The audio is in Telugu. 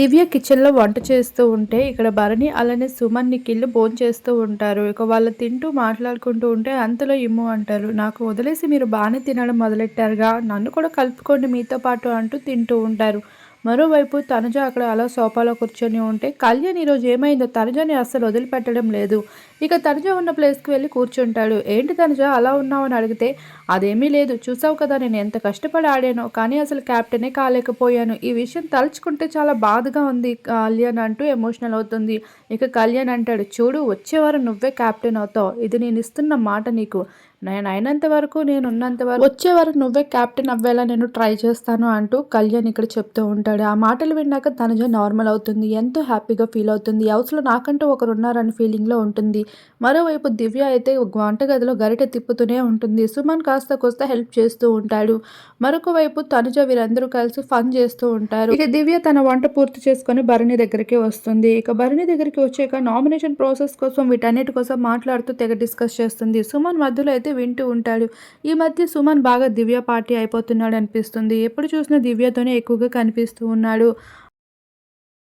దివ్య కిచెన్లో వంట చేస్తూ ఉంటే ఇక్కడ భరణి అలానే సుమన్ నిఖిల్ భోజనం చేస్తూ ఉంటారు. ఇక వాళ్ళు తింటూ మాట్లాడుకుంటూ ఉంటే అంతలో ఇమ్ము అంటారు. నాకు వదిలేసి మీరు బాగానే తినడం మొదలెట్టారుగా? నన్ను కూడా కలుపుకోండి మీతో పాటు అంటూ తింటూ ఉంటారు. మరోవైపు తనుజ అక్కడ అలా సోఫాలో కూర్చొని ఉంటే కళ్యాణ్ ఈరోజు ఏమైందో తనుజని అస్సలు వదిలిపెట్టడం లేదు. ఇక తనుజ ఉన్న ప్లేస్కి వెళ్ళి కూర్చుంటాడు. ఏంటి తనుజ అలా ఉన్నావని అడిగితే అదేమీ లేదు చూసావు కదా నేను ఎంత కష్టపడి ఆడానో కానీ అసలు క్యాప్టెనే కాలేకపోయాను. ఈ విషయం తలుచుకుంటే చాలా బాధగా ఉంది కళ్యాణ్ అంటూ ఎమోషనల్ అవుతుంది. ఇక కళ్యాణ్ అంటాడు చూడు వచ్చేవారు నువ్వే క్యాప్టెన్ అవుతావు. ఇది నేను ఇస్తున్న మాట నీకు. నేను అయినంత వరకు నేను ఉన్నంత వరకు. వచ్చే వరకు నువ్వే క్యాప్టెన్ అవ్వేలా నేను ట్రై చేస్తాను అంటూ కళ్యాణ్ ఇక్కడ చెప్తూ ఉంటాడు. ఆ మాటలు విన్నాక తనుజ నార్మల్ అవుతుంది ఎంతో హ్యాపీగా ఫీల్ అవుతుంది. హౌస్లో నాకంటూ ఒకరు ఉన్నారని ఫీలింగ్లో ఉంటుంది. మరోవైపు దివ్య అయితే వంటగదిలో గరిటె తిప్పుతూనే ఉంటుంది. సుమన్ కాస్త కోస్త హెల్ప్ చేస్తూ ఉంటాడు. మరొక వైపు తనుజ వీరందరూ కలిసి ఫన్ చేస్తూ ఉంటారు. ఇక దివ్య తన వంట పూర్తి చేసుకొని భరణి దగ్గరికి వస్తుంది. ఇక భరణి దగ్గరికి వచ్చాక నామినేషన్ ప్రాసెస్ కోసం వీటన్నిటి కోసం మాట్లాడుతూ తెగ డిస్కస్ చేస్తుంది. సుమన్ మధ్యలో అయితే వింటూ ఉంటాడు. ఈ మధ్య సుమన్ బాగా దివ్య పార్టీ అయిపోతున్నాడు అనిపిస్తుంది ఎప్పుడు చూసినా దివ్యతోనే ఎక్కువగా కనిపిస్తూ ఉన్నాడు.